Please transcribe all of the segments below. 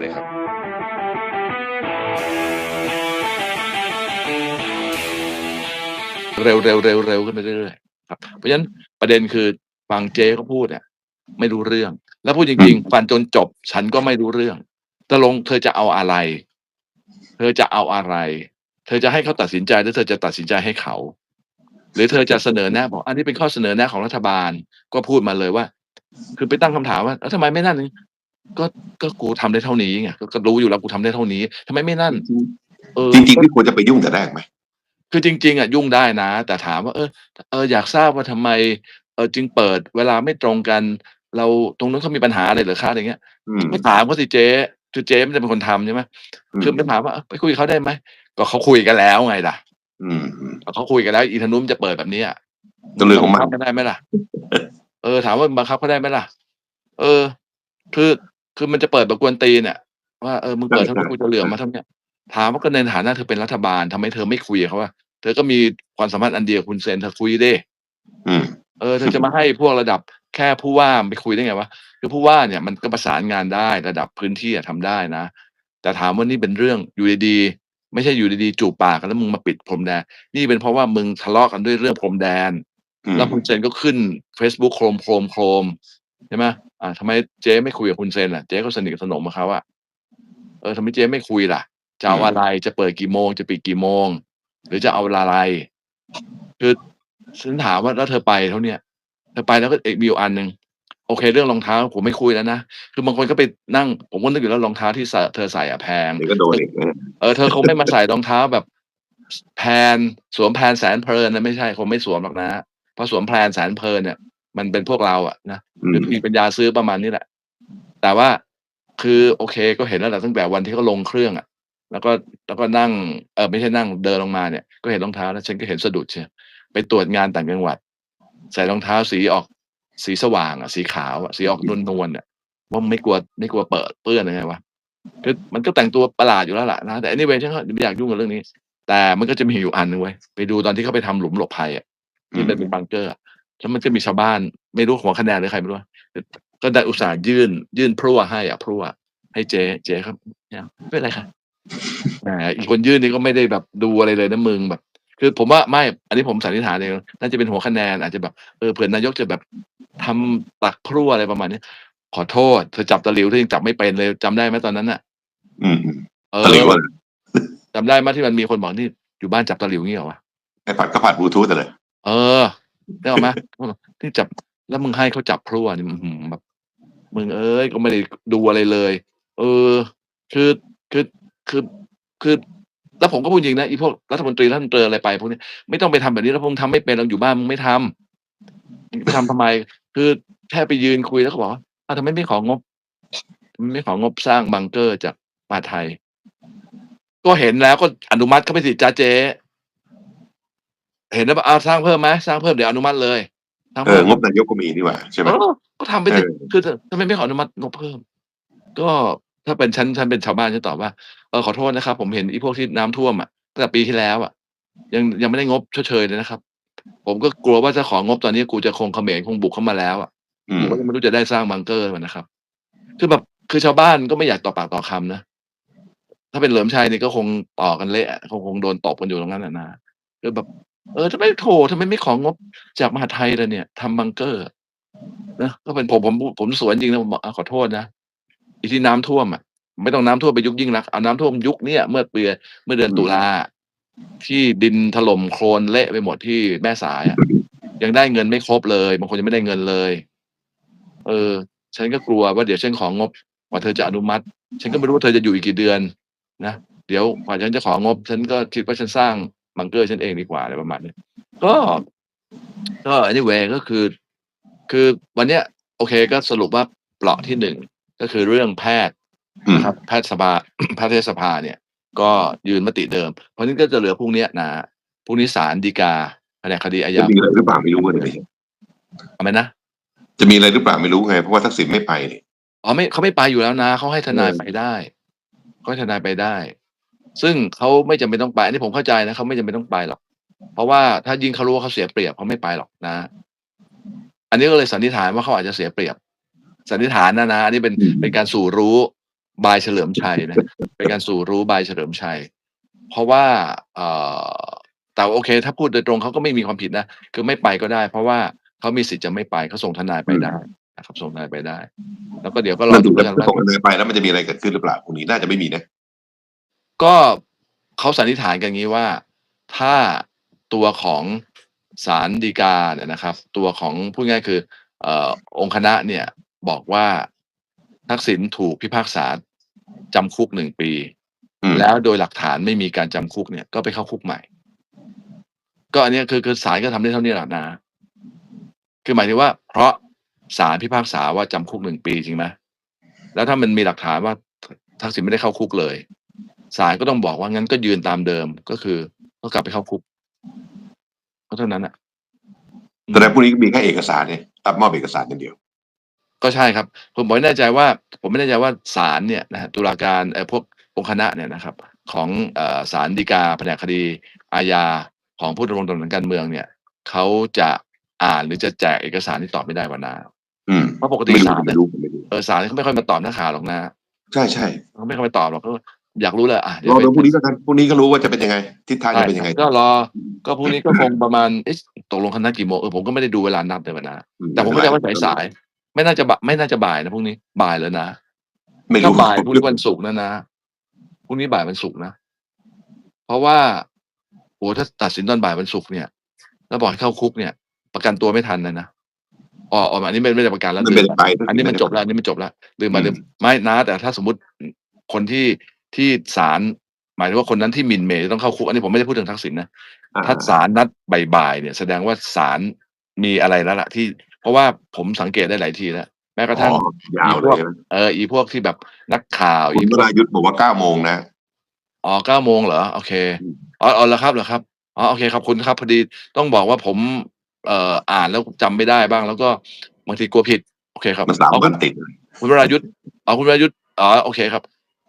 เลยครับ เร็วเร็วเร็วเร็วขึ้นไปเรื่อยๆครับเพราะฉะนั้นประเด็นคือฟังเจ๊เขาพูดเนี่ยไม่รู้เรื่อง แล้วพูดจริงๆฟันจนจบ ฉันก็ไม่รู้เรื่องตกลงเธอจะเอาอะไร เธอจะเอาอะไร เธอจะให้เขาตัดสินใจหรือเธอจะตัดสินใจให้เขา หรือเธอจะเสนอแนะบอก อันนี้เป็นข้อเสนอแนะของรัฐบาลก็พูดมาเลยว่า คือไปตั้งคำถามว่าแล้วทำไมไม่นั่น ก็ก็กูทำได้เท่านี้ไงก็ก็รู้อยู่แล้วกูทำได้เท่านี้ทำไมไม่นั่น เออจริงๆไม่ควรจะไปยุ่งแต่แรกไหมคือจริง ๆอะยุ่งได้นะ แต่ถามว่าเออเอออยากทราบว่าทำไม เออจึงเปิดเวลาไม่ตรงกัน เราตรงนั้นเขามีปัญหาอะไรเหรือคะอะไรเงี้ยอืมไม่ถามเขาสิเจ๊คือเจ๊ไม่ได้เป็นคนทำใช่ไหมคือไม่ถามว่าเออไปคุยกับเขาได้ไหมก็เขาคุยกันแล้วไงล่ะอืมอืมเขาคุยกันแล้ว อีธนุมจะเปิดแบบนี้อะก็เรื่องของมันบัคับกันได้ไหมล่ะ เออ ถามว่าบังคับเขาได้ไหมล่ะ เออ คือคือมันจะเปิดแบบกวนตีนเนี่ยว่าเออมึงเปิดเท่านี้กูจะเหลือมาเท่าเนี้ยถามว่าก็ในฐานะเธอเป็นรัฐบาลทำไมเธอไม่คุยกับเขาว่า เธอก็มีความสัมพันธ์อันเดียวกับคุณเซนเธอคุยดิอืมเออเธอจะมาให้พวกระดับแค่ผู้ว่าไปคุยได้ไงวะคือผู้ว่าเนี่ยมันก็ประสานงานได้ระดับพื้นที่อะทำได้นะ แต่ถามว่านี่เป็นเรื่องอยู่ดีๆไม่ใช่อยู่ดีๆจูบปากกันแล้วมึงมาปิดพรมแดน นี่เป็นเพราะว่ามึงทะเลาะกันด้วยเรื่องพรมแดนอืมแล้วคุณเซนก็ขึ้น Facebook โครมโครมโครม ใช่ไหมอ่าทำไมเจ๊ไม่คุยกับคุณเซนล่ะเจ๊ก็สนิทสนมกับเขาอะเออทำไมเจ๊ไม่คุยล่ะจะเอาอะไรจะเปิดกี่โมง จะปิดกี่โมง หรือจะเอาอะไร คือฉันถามว่าแล้วเธอไปเท่าเนี้ยเธอไปแล้วก็เอกมีอยู่อันหนึ่งโอเค เรื่องรองเท้าผมไม่คุยแล้วนะคือบางคนก็ไปนั่ง ผมก็นึกอยู่แล้วรองเท้าที่ใส่เธอใส่อะแพงเดี๋ยวก็โดนอีกนะเออเธอคงไม่มาใส่รองเท้าแบบแพนสวมแพนแสนเพลินนะไม่ใช่คงไม่สวมหรอกนะเพราะสวมแพนแสนเพลินเนี่ย มันเป็นพวกเราอะนะอืหรือมมีปัญญาซื้อประมาณนี้แหละ แต่ว่าคือโอเคก็เห็นแล้วแหละตั้งแต่วันที่เขาลงเครื่องอะแล้วก็แล้วก็นั่งเออไม่ใช่นั่งเดินลงมาเนี่ยก็เห็นรองเท้าแล้วฉันก็เห็นสะดุดเชียวไปตรวจงานต่างจังหวัด ใส่รองเท้าสีออกสีสว่างอะสีขาวอะสีออกนวลนวลๆเนี่ยว่าไม่กลัวไม่กลัวเปิดเปื้อนยังไงวะคือมันก็แต่งตัวประหลาดอยู่แล้วล่ะนะแต่ anyway ฉันก็ไม่อยากยุ่งกับเรื่องนี้ แต่มันก็จะมีอยู่อันหนึงไว้ยไปดูตอนที่เขาไปทำหลุมหลบภัยอะที่มันเป็นบังเกอร์อะ แล้วมันก็มีชาวบ้าน ไม่รู้หัวคะแนนหรือใครไม่รู้ก็ได้อุตส่าห์ยื่น ยื่นพรั่วให้อะพรั่วให้เจ๊เจ๊ครับเนี่ยไม่เป็นไรค่ะแหมอีกคนยื่นนี่ก็ไม่ได้แบบดูอะไรเลยนะมึงแบบ คือผมว่าไม่อันนี้ผมสันนิษฐานเองน่าจะเป็นหัวคะแนนอาจจะแบบเออเผื่อนายกจะแบบทำตักพรั่วอะไรประมาณนี้ขอโทษเธอจับตะหลิวเธอยังจับไม่เป็นเลยจำได้ไหมตอนนั้นน่ะ อืมอืมเอตะหลิวออะจำได้ไหมที่มันมีคนบอกนี่อยู่บ้านจับตะหลิวงี้เหรอวะไอ้ผัดก็ผัดบลูทูธเลย เออ ได้ออไหมที่จับแล้วมึงให้เขาจับพรั่วนี่แบบมึงเอ้ยก็ไม่ได้ดูอะไรเลย เออ คือคือคือคือแล้วผมก็พูดจริงนะอีพวกรัฐมนตรีรัฐมนตรีอะไรไปพวกนี้ไม่ต้องไปทำแบบนี้แล้วพวกมึงทำไม่เป็นเราอยู่บ้านมึงไม่ทำไปทำทำไม คือแค่ไปยืนคุยแล้วก็บอกว่าทำไมไม่ของบไม่ของบสร้างบังเกอร์จากมาไทย ก็เห็นแล้วก็อนุมัติเข้าไปสิจ้าเจ๊ เห็นแล้วบอกอ้าวสร้างเพิ่มไหมสร้างเพิ่มเดี๋ยวอนุมัติเลยสร้างเอเพิ่อมงบนายกก็มีนี่หว่าใช่ไหม เออก็ทำไปสิเออ คือทำไมไม่ขออนุมัติงบเพิ่ม ก็ถ้าเป็นฉันฉันเป็นชาวบ้านฉันตอบว่าเออขอโทษนะครับ ผมเห็นอีพวกที่น้ำท่วมอะตั้งแต่ปีที่แล้วอะ ยังยังไม่ได้งบชดเชยเลยนะครับ ผมก็กลัวว่าจะของบตอนนี้กูจะคงเขมรคงบุกเข้ามาแล้วอะ อืม ผมก็ยังไม่รู้จะได้สร้างบังเกอร์มันนะครับ คือแบบคือชาวบ้านก็ไม่อยากต่อปากต่อคำนะ ถ้าเป็นเหลิมชัยนี่ก็คงต่อกันเละอะคงคงโดนตบกันอยู่ตรงนั้นน่ะนะคือแบบ เออทำไมโถทำไมไม่ของงบจากมหาไทยเลยเนี่ยทำบังเกอร์นะก็เป็นผมผมผมสวนจริงนะผมบอกขอโทษนะอีที่น้ำท่วมอะไม่ต้องน้ำท่วมไปยุคยิ่งรักษณ์เอาน้ำท่วมยุคเนี้ยเมื่อเปียเมื่อเดือนตุลาที่ดินถล่มโคลนเละไปหมดที่แม่สายอะยังได้เงินไม่ครบเลยบางคนยังไม่ได้เงินเลย เออ ฉันก็กลัวว่าเดี๋ยวฉันของบกว่าเธอจะอนุมัติ ฉันก็ไม่รู้ว่าเธอจะอยู่อีกกี่เดือนนะเดี๋ยวกว่าฉันจะของบฉันก็คิดว่าฉันสร้าง บังเกอร์ฉันเองดีกว่าอะไรประมาณนี้ก็ก็ anyway ก็คือ คือวันเนี้ย โอเคก็สรุปว่าเปราะที่หนึ่งก็คือเรื่องแพทย์อืมนะครับ แพทยสภาแพทยสภาเนี่ย ก็ยืนมติเดิม เพราะฉะนั้นก็จะเหลือพรุ่งเนี้ยนะพรุ่งนี้ศาลฎีกาแผนกคดีอาจะญามีอะไรหรือเปล่าไม่รู้เลยทำไมนะจะมีอะไรหรือเปล่าไม่รู้ไงเพราะว่าทักษิณไม่ไปนี่อ๋อไม่เขาไม่ไปอยู่แล้วนะเขาให้ทนายเออไปได้เขาให้ทนายไปได้ ซึ่งเขาไม่จำเป็นต้องไปอันนี้ผมเข้าใจนะเขาไม่จำเป็นต้องไปหรอก เพราะว่าถ้ายิ่งเขารู้ว่าเขาเสียเปรียบเขาไม่ไปหรอกนะ อันนี้ก็เลยสันนิษฐานว่าเขาอาจจะเสียเปรียบ สันนิษฐานนะนะอันนี้เป็นเป็นการสู่รู้บายเฉลิมชัยนะเป็นการสู่รู้บายเฉลิมชัย เพราะว่าเอ่อแต่โอเค ถ้าพูดโดยตรงเขาก็ไม่มีความผิดนะคือไม่ไปก็ได้ เพราะว่าเขามีสิทธิ์จะไม่ไปเขาส่งทนายไปได้นะครับส่งทนายไปได้ แล้วก็เดี๋ยวก็รอมันดูดูแล้วแล้กัวนว่าส่งกันเลยไปแล้วมันจะมีอะไรเกิดขึ้นหรือเปล่าพรุ่งนี้น่าจะไม่มีนะ ก็เขาสันนิษฐานกันงี้ว่าถ้าตัวของศาลฎีกาเนี่ยนะครับ ตัวของพูดง่ายคือเอ่อองค์คณะเนี่ยบอกว่าทักษิณถูกพิพากษาจำคุกหนึ่งปีอืมแล้วโดยหลักฐานไม่มีการจำคุกเนี่ยก็ไปเข้าคุกใหม่ ก็อันเนี้ยคือคือศาลก็ทำได้เท่านี้แหละนะ คือหมายถึงว่า เพราะศาลพิพากษาว่าจำคุกหนึ่งปีจริงไหมแล้วถ้ามันมีหลักฐานว่าทักษิณไม่ได้เข้าคุกเลย ศาลก็ต้องบอกว่างั้นก็ยืนตามเดิมก็คือก็กลับไปเข้าคุกก็เท่านั้นอะแสดงพรุ่งนี้มีแค่เอกสารเนี่ยรับมอบเอกสารอย่างเดียว ก็ใช่ครับ ผมไม่แน่ใจว่า ผมไม่แน่ใจว่าศาลเนี่ยนะฮะตุลาการเอ่อพวกองค์คณะเนี่ยนะครับ ของเอ่อศาลฎีกาแผนกคดีอาญาของผู้ดำรงตำแหน่งการเมืองเนี่ยเขาจะอ่านหรือจะแจกเอกสารที่ตอบไม่ได้วันนาอืมเพราะปกติไม่รู้ศาลไม่รู้ไม่รู้เออศาลเขาไม่ค่อยมาตอบนักข่าวหรอกนะ ใช่ใช่เขาไม่ค่อยมาตอบหรอกเขา อยากรู้เลยอะเดี๋ยรวอไปดูพรุ่งนี้แล้วกันพรุ่งนี้ก็รู้ว่าจะเป็นยังไงทิศทางจะเป็นยังไงก็รอ ก็พรุ่งนี้ก็คงประมาณเอ๊ะตกลงคณะกี่โมงเออผมก็ไม่ได้ดูเวลานัดเลยวันนะอืแต่ผมเข้าใจว่าสายๆไม่น่าจะบ่ายไม่น่าจะบ่ายนะพรุ่งนี้บ่ายแล้วนะไม่ถ้ารู้บ่ายพรุ่งนี้วันศุกร์นะนะพรุ่งนี้บ่ายวันศุกร์นะเพราะว่าโอ้ถ้าตัดสินตอนบ่ายวันศุกร์เนี่ย แล้วบอกให้เข้าคุกเนี่ย ประกันตัวไม่ทันเลยนะอ๋ออ๋ออันนี้ไม่ไม่ได้ประกันแล้วมันลืเป็นมไปไปอันนี้มันจบแล้วอันนี้มันจบแล้วลืมมาอืมลืมไม่นะ แต่ถ้าสมมติคนที่ ที่ศาลหมายถึงว่าคนนั้นที่หมินเหมย์ต้องเข้าคุกอันนี้ผมไม่ได้พูดถึงทักษิณนะอ่าถ้าศาลนัดบ่ายๆเนี่ย แสดงว่าศาลมีอะไรแล้วล่ะที่ เพราะว่าผมสังเกตได้หลายทีแล้วแม้กระทั่งอ๋อยาวเลยนะเอออีพวกที่แบบนักข่าวคุณอีวพวกรายุทธ์บอกว่าเก้าโมงนะอ๋อเก้าโมงเหรอโอเคอืมอ๋ออ๋อแล้วครับเหรอครับอ๋อโอเคขอบคุณครับพอดีต้องบอกว่าผมเอ่ออ่านแล้วจำไม่ได้บ้าง แล้วก็บางทีกลัวผิด โอเคครับมันสามเอาวันติดคุณวรายุทธ์อ๋อคุณวรายุทธ์อ๋อโอเคครับ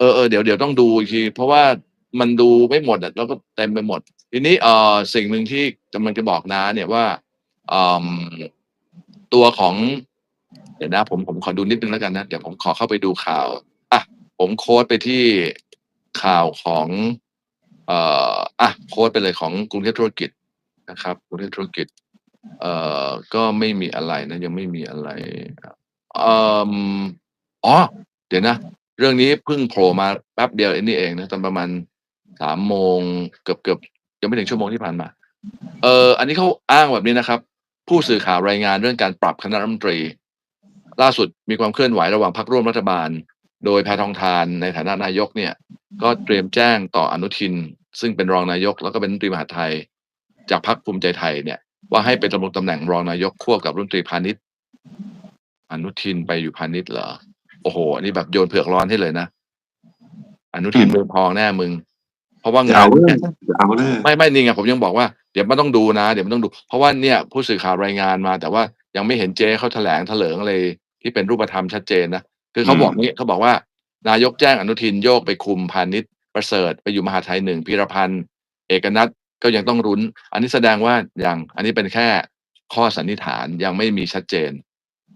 เออเออเดี๋ยวเดี๋ยวต้องดูอีกที เพราะว่ามันดูไม่หมดอะแล้วก็เต็มไปหมด ทีนี้เออสิ่งหนึ่งที่กำลังจะบอกนะเนี่ยว่าอืมตัวของ เดี๋ยวนะ ผมผมขอดูนิดนึงแล้วกันนะ เดี๋ยวผมขอเข้าไปดูข่าวอะผมโค้ดไปที่ข่าวของ เอ่ออะโค้ดไปเลยของกรุงเทพธุรกิจนะครับกรุงเทพธุรกิจ เอ่อก็ไม่มีอะไรนะ ยังไม่มีอะไรเอ่ออ๋อเดี๋ยวนะ เรื่องนี้เพิ่งโผล่มาแป๊บเดียวเองนี่เองนะตอนประมาณสามโมงเกือบเกือบยังไม่ถึงชั่วโมงที่ผ่านมา เอ่ออันนี้เขาอ้างแบบนี้นะครับ ผู้สื่อข่าวรายงานเรื่องการปรับคณะรัฐมนตรี ล่าสุดมีความเคลื่อนไหวระหว่างพรรคร่วมรัฐบาล โดยแพทองทานในฐานะนายกเนี่ย ก็เตรียมแจ้งต่ออนุทิน ซึ่งเป็นรองนายกแล้วก็เป็นรัฐมนตรีมหาไทย จากพรรคภูมิใจไทยเนี่ย ว่าให้เป็นดำรงตำแหน่งรองนายกควบกับรัฐมนตรีพาณิชย์อนุทินไปอยู่พาณิชย์เหรอ โอ้โห อันนี้แบบโยนเผือกร้อนให้เลยนะอนุทินอืมเมืองทองแน่มึง เพราะว่าจะงานเอาเลยเนี่ยจะเอาเลยไม่ไม่นี่ไงผมยังบอกว่าเดี๋ยวมันต้องดูนะ เดี๋ยวมันต้องดู เพราะว่าเนี่ยผู้สื่อข่าวรายงานมา แต่ว่ายังไม่เห็นเจ๊เขาแถลงแถลิงอะไรที่เป็นรูปธรรมชัดเจนนะคือเขาบอกนี้เขาบอกว่า นายกแจ้งอนุทินโยกไปคุมพาณิชย์ประเสริฐไปอยู่มหาดไทยหนึ่งพีรพันธ์เอกนัทก็ยังต้องรุ้น อันนี้แสดงว่ายังอันนี้เป็นแค่ข้อสันนิษฐานยังไม่มีชัดเจน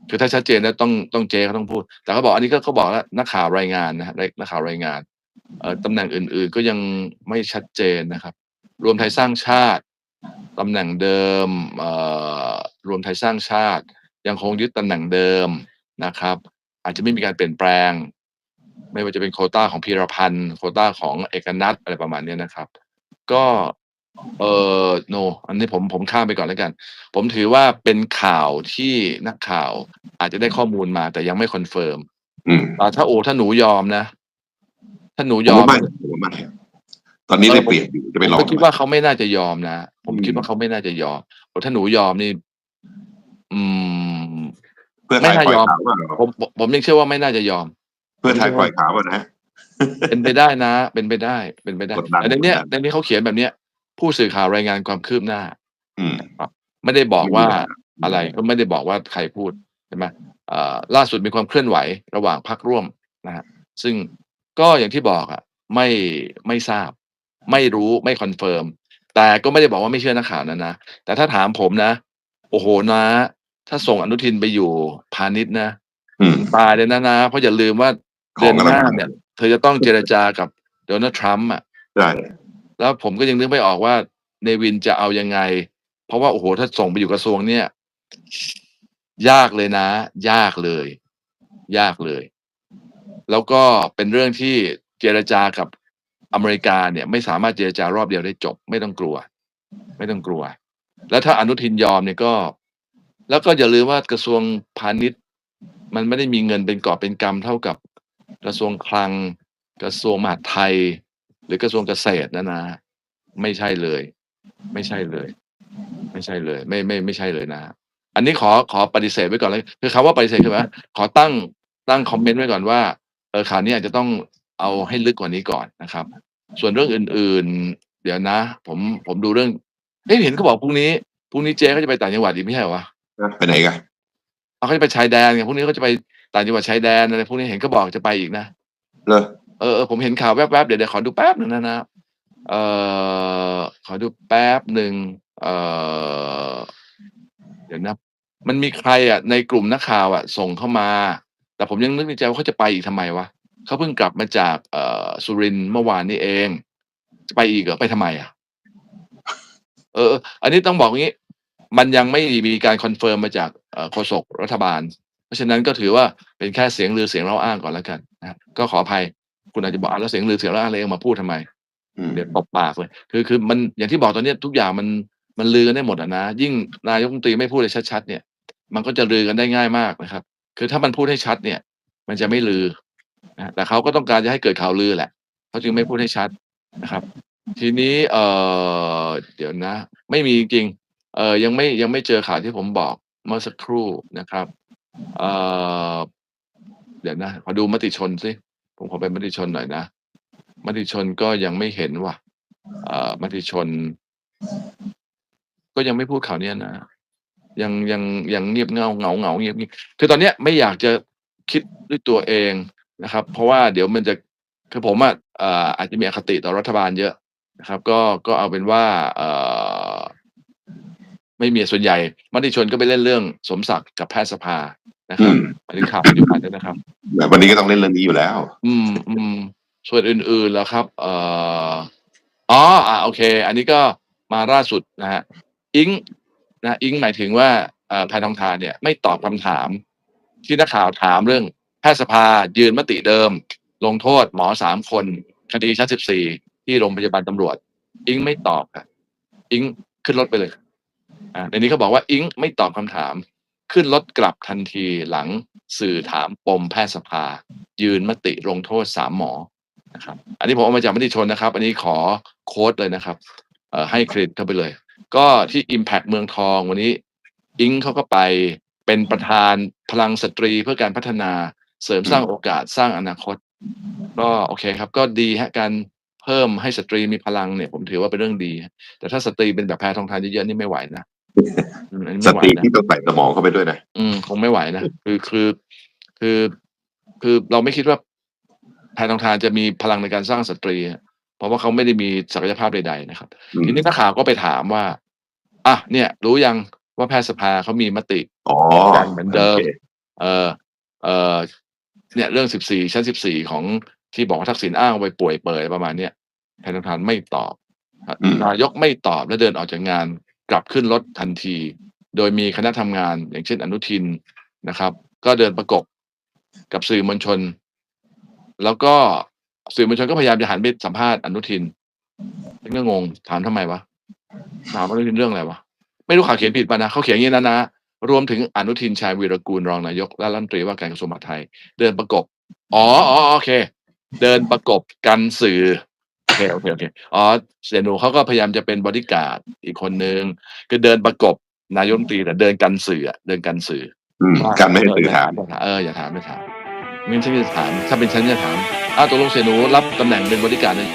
คือถ้าชัดเจนแล้วต้องต้องเจเขาต้องพูด แต่เขาบอกอันนี้ก็เขาบอกแล้วนักข่าวรายงานนะฮะนักข่าวรายงานเอ่อตำแหน่งอื่น ๆ ก็ยังไม่ชัดเจนนะครับ รวมไทยสร้างชาติตำแหน่งเดิมเอ่อรวมไทยสร้างชาติ ยังคงยึดตำแหน่งเดิมนะครับ อาจจะไม่มีการเปลี่ยนแปลง ไม่ว่าจะเป็นโควต้าของพีรพันธ์โควต้าของเอกนัทอะไรประมาณนี้นะครับ ก็ เออโน อันนี้ผมผมข้ามไปก่อนแล้วกัน ผมถือว่าเป็นข่าวที่นักข่าวอาจจะได้ข้อมูลมาแต่ยังไม่คอนเฟิร์มอืมอ่าถ้าโอ้ถ้าหนูยอมนะ ถ้าหนูผยมอมว่าไม่ผมว่าไม่ตอนนี้ได้เปรียบอยู่จะไปผมลองก็คิดว่าเขาไม่น่าจะยอมนะผมอืมคิดว่าเขาไม่น่าจะยอมโอ้ถ้าหนูยอมนี่ อืม เพื่อไทยไม่น่าปล่อยยอมข่าวว่าผมผมผมยังเชื่อว่าไม่น่าจะยอม เพื่อไทยปล่อยข่าวว่านะเป็นไปได้นะ เป็นไปได้ เป็นไปได้กดดันแต่ในเนี้ยกดดันในนี้เขาเขียนแบบเนี้ย ผู้สื่อข่าวรายงานความคืบหน้าอืมไม่ได้บอกว่าไม่มีอะไรก็ไม่ได้บอกว่าใครพูดใช่ไหมเอ่อล่าสุดมีความเคลื่อนไหวระหว่างพักร่วมนะฮะซึ่งก็อย่างที่บอกอะไม่ไม่ทราบ ไม่รู้ไม่คอนเฟิร์มแต่ก็ไม่ได้บอกว่าไม่เชื่อนักข่าวนะนะแต่ถ้าถามผมนะ โอ้โหนะ ถ้าส่งอนุทินไปอยู่พาณิชย์นะอืมตายเลยนะนะ เพราะอย่าลืมว่าขเดือองนกำหลังน้ามาเนี่ย เธอจะต้องเจรจากับโดนัลด์ทรัมป์อะใช่ แล้วผมก็ยังนึกไม่ออกว่าเนวินจะเอายังไง เพราะว่าโอ้โหถ้าส่งไปอยู่กระทรวงเนี่ย ยากเลยนะ ยากเลย ยากเลย แล้วก็เป็นเรื่องที่เจรจากับอเมริกาเนี่ย ไม่สามารถเจรจารอบเดียวได้จบ ไม่ต้องกลัว ไม่ต้องกลัว แล้วถ้าอนุทินยอมเนี่ยก็ แล้วก็อย่าลืมว่ากระทรวงพาณิชย์ มันไม่ได้มีเงินเป็นกอบเป็นกำเท่ากับกระทรวงคลัง กระทรวงมหาดไทย หรือกระทรวงเกษตรนะนะ ไม่ใช่เลย ไม่ใช่เลย ไม่ใช่เลย ไม่ไม่ไม่ใช่เลยนะ อันนี้ขอขอปฏิเสธไว้ก่อนเลยคือคำว่าปฏิเสธคือว่าขอตั้งตั้งคอมเมนต์ไว้ก่อนว่าเออข่าวนี้อาจจะต้องเอาให้ลึกกว่านี้ก่อนนะครับ ส่วนเรื่องอื่น ๆ เดี๋ยวนะ ผมผมดูเรื่องเฮ้ยเห็นเขาบอกพรุ่งนี้พรุ่งนี้เจ๊เขาจะไปต่างจังหวัดอีกไม่ใช่เหรอวะไปไหนกันเอาเขาจะไปชายแดนไงพรุ่งนี้เขาจะไปต่างจังหวัดชายแดนอะไรพวกนี้เห็นเขาบอกจะไปอีกนะเลอ เออผมเห็นข่าวแวบๆเดี๋ยวเดี๋ยวขอดูแป๊บหนึ่งนะนะเออขอดูแป๊บหนึ่งเออเดี๋ยวนะมันมีใครอะ ในกลุ่มนักข่าวอะ ส่งเข้ามา แต่ผมยังนึกในใจว่าเขาจะไปอีกทำไมวะเขาเพิ่งกลับมาจากเออสุรินทร์เมื่อวานนี้เอง จะไปอีกเหรอไปทำไมอะ เออ อันนี้ต้องบอกงี้ มันยังไม่มีการคอนเฟิร์มมาจากโฆษกรัฐบาล เพราะฉะนั้นก็ถือว่าเป็นแค่เสียงลือเสียงเล่าอ้างก่อนแล้วกันนะก็ขออภัย คุณอาจจะบอกอะแล้วเสียงลือเสียงเล่าอ้างอะไรเอามาพูดทำไมอืมเดี๋ยวตบปากเลยคือคือมันอย่างที่บอกตอนเนี้ยทุกอย่างมันมันลือกันได้หมดอะนะ ยิ่งนายกรัฐมนตรีไม่พูดเลยชัดๆเนี่ย มันก็จะลือกันได้ง่ายมากนะครับ คือถ้ามันพูดให้ชัดเนี่ย มันจะไม่ลือนะแต่เขาก็ต้องการจะให้เกิดข่าวลือแหละเขาจึงไม่พูดให้ชัดนะครับ ทีนี้เอ่อเดี๋ยวนะ ไม่มีจริงๆเอ่อยังไม่ยังไม่เจอข่าวที่ผมบอกเมื่อสักครู่นะครับ เอ่อเดี๋ยวนะขอดูมติชนสิ ผมขอเป็นมติชนหน่อยนะมติชนก็ยังไม่เห็นว่ะอ่อมติชน ก็ยังไม่พูดข่าวเนี้ยนะยังยังยังเงียบเงาเหงาเหงาเงียบเงียบคือตอนเนี้ยไม่อยากจะคิดด้วยตัวเองนะครับ เพราะว่าเดี๋ยวมันจะคือผมอะอาจจะมีอคติต่อรัฐบาลเยอะนะครับ ก็ก็เอาเป็นว่าเอไม่มีส่วนใหญ่มติชนก็ไปเล่นเรื่องสมศักดิ์กับแพทยสภา นะครับอืมหมายถึงข่าวปัจจุบันเนี่ยนะครับแบบวันนี้ก็ต้องเล่นเรื่องนี้อยู่แล้ว อืมอืมส่วนอื่นๆแล้วครับ เอ่ออ๋ออ่าโอเค อันนี้ก็มาล่าสุดนะฮะอิงนะอิงหมายถึงว่าเอ่อแพทองทานเนี่ยไม่ตอบคำถาม ที่นักข่าวถามเรื่องแพทยสภายืนมติเดิม ลงโทษหมอสามคนคดีชั้นสิบสี่ที่โรงพยาบาลตำรวจ อิงไม่ตอบครับอิงขึ้นรถไปเลยอ่าในนี้เขาบอกว่าอิงไม่ตอบคำถาม ขึ้นรถกลับทันทีหลังสื่อถามปมแพทยสภา ยืนมติลงโทษสามหมอนะครับอันนี้ผมเอามาจากมติชนนะครับ อันนี้ขอโค้ดเลยนะครับเอ่อให้เครดิตเข้าไปเลย ก็ที่ Impact เมืองทองวันนี้อิงเขาก็ไปเป็นประธานพลังสตรีเพื่อการพัฒนาเสริมสร้างโอกาสสร้างอนาคต ก็โอเคครับ ก็ดีฮะการเพิ่มให้สตรีมีพลังเนี่ย ผมถือว่าเป็นเรื่องดี แต่ถ้าสตรีเป็นแบบแพทองทานเยอะๆนี่ไม่ไหวนะ สไม่ไหวตรีนะที่ต้องใส่สมองเข้าไปด้วยนะอืมคงไม่ไหวนะคือคือคือคือเราไม่คิดว่าแพทองทานจะมีพลังในการสร้างสตรีอะเพราะว่าเขาไม่ได้มีศักยภาพใดๆนะครับอืมทีนี้นักข่าวก็ไปถามว่าอะเนี่ย รู้ยังว่าแพทยสภาเขามีมติอ๋อกันเหมือนเดิมโคเออเออเนี่ยเรื่องสิบสี่ชั้นสิบสี่ของที่บอกว่าทักษิณอ้างไปป่วยเปิดประมาณเนี้ยแพทองทานไม่ตอบอืมนายกไม่ตอบและเดินออกจากงาน กลับขึ้นรถทันที โดยมีคณะทำงาน อย่างเช่นอนุทินนะครับ ก็เดินประกบกับสื่อมวลชน แล้วก็สื่อมวลชนก็พยายามจะหันไปสัมภาษณ์อนุทินฉันก็งงถามทำไมวะถามอนุทินเรื่องอะไรวะไม่รู้ข่าวเขียนผิดป่ะนะเขาเขียนอย่างนี้นะนะรวมถึงอนุทินชาญวีรกูลรองนายกและรัฐมนตรีว่าการกระทรวงมหาดไทย เดินประกบ อ๋ออ๋อโอเค เดินประกบกันสื่อ เคโอเคโอเคอ๋อเสยหนูเขาก็พยายามจะเป็นบริการดอีกคนนึงคือเดินประกบนายกรัฐมนตรีแต่เดินกันสื่ออะเดินกันสื่ออืมกันไม่ให้สื่อถามเอออย่าถามไม่ถามไม่งั้นฉันจะถาม ถ้าเป็นฉันจะถามอ้าวตกลงเสยหนูรับตำแหน่งเป็นบริการดเนี่ย